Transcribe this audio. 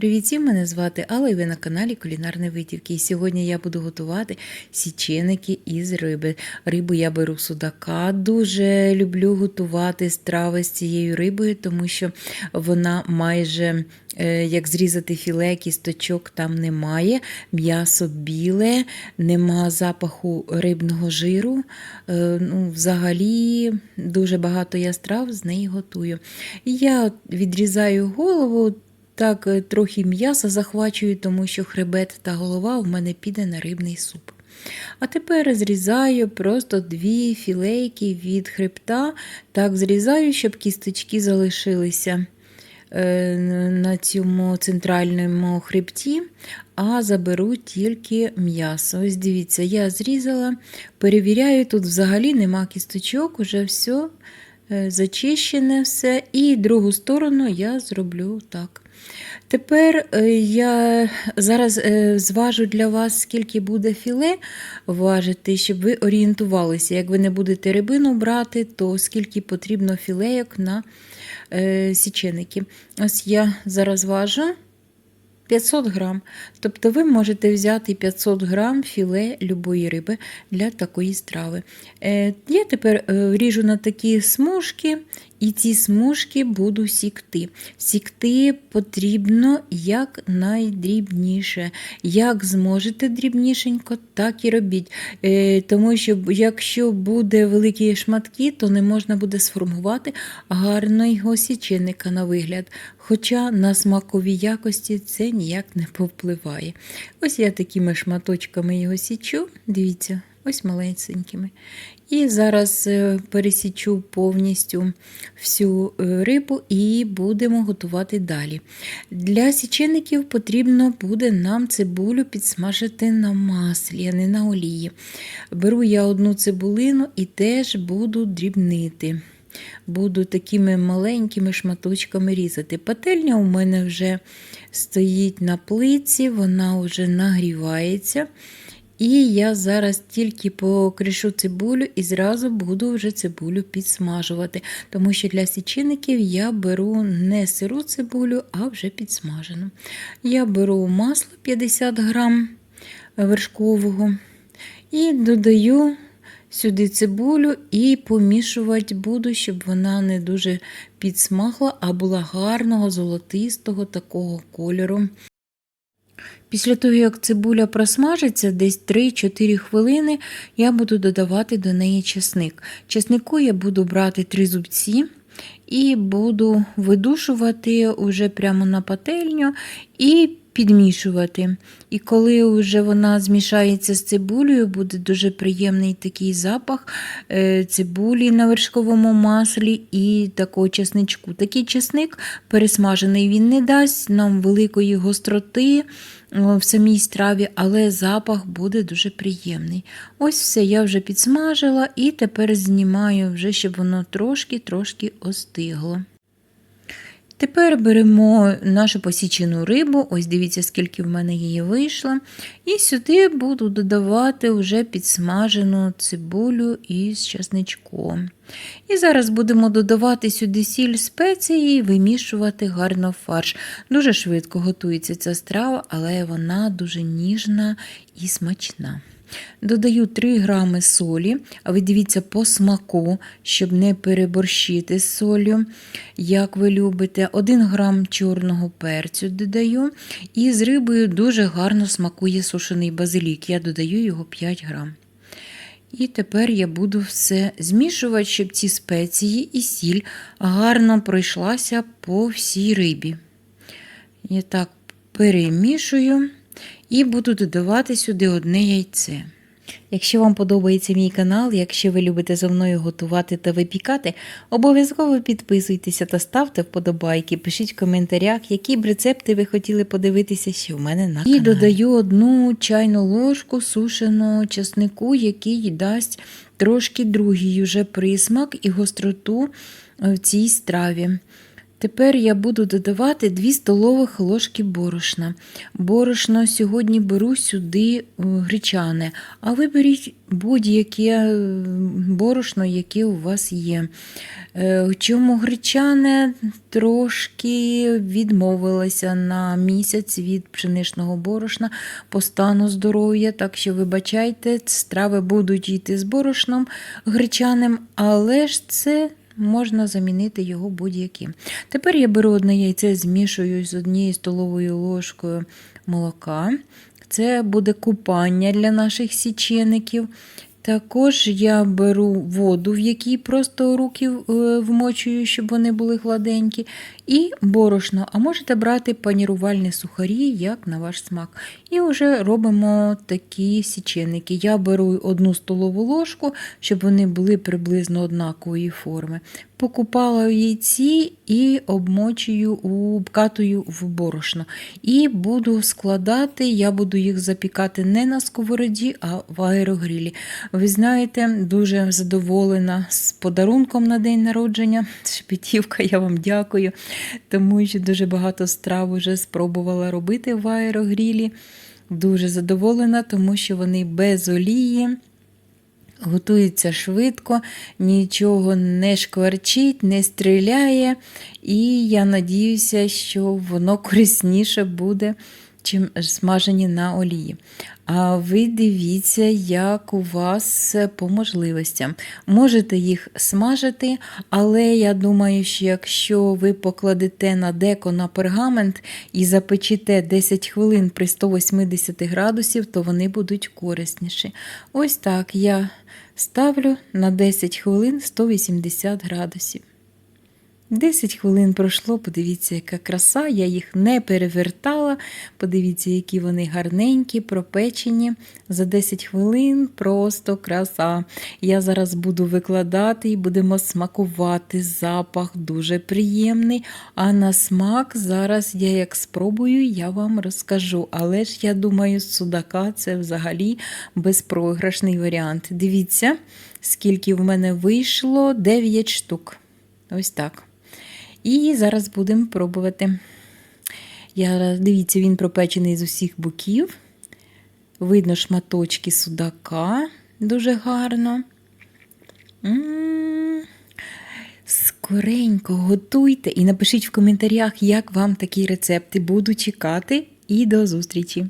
Привіт, всім, мене звати Алла і ви на каналі Кулінарні Витівки. І сьогодні я буду готувати січеники із риби. Рибу я беру судака. Дуже люблю готувати страви з цією рибою, тому що вона майже е, як зрізати філе, кісточок там немає. М'ясо біле, нема запаху рибного жиру. Е, Ну, Взагалі дуже багато я страв з неї готую. Я відрізаю голову. Так, е, трохи м'яса захвачую, тому що хребет та голова в мене піде на рибний суп. А тепер зрізаю просто дві філейки від хребта. Так, зрізаю, щоб кісточки залишилися е, на цьому центральному хребті, а заберу тільки м'ясо. Ось дивіться, я зрізала, перевіряю, тут взагалі нема кісточок, уже все зачищене все. І другу сторону я зроблю так. Тепер е, я зараз е, зважу для вас, скільки буде філе важити, щоб ви орієнтувалися. Як ви не будете рибину брати, то скільки потрібно філейок на е, січеники. Ось я зараз важу 500 грам. Тобто ви можете взяти 500 грам філе любої риби для такої страви. Я тепер ріжу на такі смужки, і ці смужки буду сікти. Сікти потрібно як найдрібніше. Як зможете дрібнішенько, так і робіть. Е, Тому що якщо буде великі шматки, то не можна буде сформувати гарного січеника на вигляд. Хоча на смакові якості це ніяк не повпливає. Ось я такими шматочками його січу, дивіться, ось малесенькими. І зараз е, пересічу повністю всю е, рибу і будемо готувати далі. Для січеників потрібно буде нам цибулю підсмажити на маслі, а не на олії. Беру я одну цибулину і теж буду дрібнити. Буду такими маленькими шматочками різати. Пательня у мене вже стоїть на плиці, вона вже нагрівається. І я зараз тільки покришу цибулю і зразу буду вже цибулю підсмажувати. Тому що для січинників я беру не сиру цибулю, а вже підсмажену. Я беру масло 50 грам вершкового і додаю сюди цибулю і помішувати буду, щоб вона не дуже підсмахла, а була гарного, золотистого такого кольору. Після того, як цибуля просмажиться, десь 3-4 хвилини я буду додавати до неї чесник. Чеснику я буду брати три зубці і буду видушувати уже прямо на пательню і підмішувати. І коли вже вона змішається з цибулею, буде дуже приємний такий запах е, цибулі на вершковому маслі і такого чесничку. Такий чесник пересмажений він не дасть нам великої гостроти в самій страві, але запах буде дуже приємний. Ось все, я вже підсмажила і тепер знімаю, вже, щоб воно трошки-трошки остигло. Тепер беремо нашу посічену рибу, ось дивіться, скільки в мене її вийшло. І сюди буду додавати вже підсмажену цибулю із часничком. І зараз будемо додавати сюди сіль спеції і вимішувати гарно фарш. Дуже швидко готується ця страва, але вона дуже ніжна і смачна. Додаю 3 грами солі, ви дивіться по смаку, щоб не переборщити з солью, як ви любите. 1 грам чорного перцю додаю. І з рибою дуже гарно смакує сушений базилік. Я додаю його 5 грам. І тепер я буду все змішувати, щоб ці спеції і сіль гарно пройшлася по всій рибі. Я так перемішую. І буду додавати сюди одне яйце. Якщо вам подобається мій канал, якщо ви любите зо мною готувати та випікати, обов'язково підписуйтеся та ставте вподобайки, пишіть в коментарях, які б рецепти ви хотіли подивитися, що в мене на каналі. І додаю одну чайну ложку сушеного часнику, який дасть трошки другий уже присмак і гостроту в цій страві. Тепер я буду додавати 2 столових ложки борошна. Борошно сьогодні беру сюди е, гречане, а ви беріть будь-яке е, борошно, яке у вас є. Е, Чому гречане трошки відмовилася на місяць від пшеничного борошна по стану здоров'я, так що вибачайте, страви будуть йти з борошном гречаним, але ж це можна замінити його будь-яким. Тепер я беру одне яйце, змішую з однією столовою ложкою молока. Це буде купання для наших січеників. Також я беру воду, в якій просто руки е, вмочую, щоб вони були гладенькі, і борошно. А можете брати панірувальні сухарі, як на ваш смак. І вже робимо такі січеники. Я беру одну столову ложку, щоб вони були приблизно однакової форми. Покупала яйці і обмочую, обкатую в борошно. І буду складати, я буду їх запікати не на сковороді, а в аерогрілі. Ви знаєте, дуже задоволена з подарунком на день народження. Шепетівка, я вам дякую, тому що дуже багато страв вже спробувала робити в аерогрілі. Дуже задоволена, тому що вони без олії. Готується швидко, нічого не шкварчить, не стріляє, і я надіюся, що воно корисніше буде, чим смажені на олії. А ви дивіться, як у вас по можливостям. Можете їх смажити, але я думаю, що якщо ви покладете на деко на пергамент і запечете 10 хвилин при 180 градусів, то вони будуть корисніші. Ось так я ставлю на 10 хвилин 180 градусів. 10 хвилин пройшло, подивіться, яка краса, я їх не перевертала. Подивіться, які вони гарненькі, пропечені. За 10 хвилин просто краса. Я зараз буду викладати і будемо смакувати. Запах дуже приємний. А на смак зараз я як спробую, я вам розкажу. Але ж я думаю, з судака це взагалі безпрограшний варіант. Дивіться, скільки в мене вийшло 9 штук. Ось так. І зараз будемо пробувати. Я, Дивіться, він пропечений з усіх боків. Видно шматочки судака дуже гарно. Скоренько готуйте і напишіть в коментарях, як вам такі рецепти. Буду чекати і до зустрічі!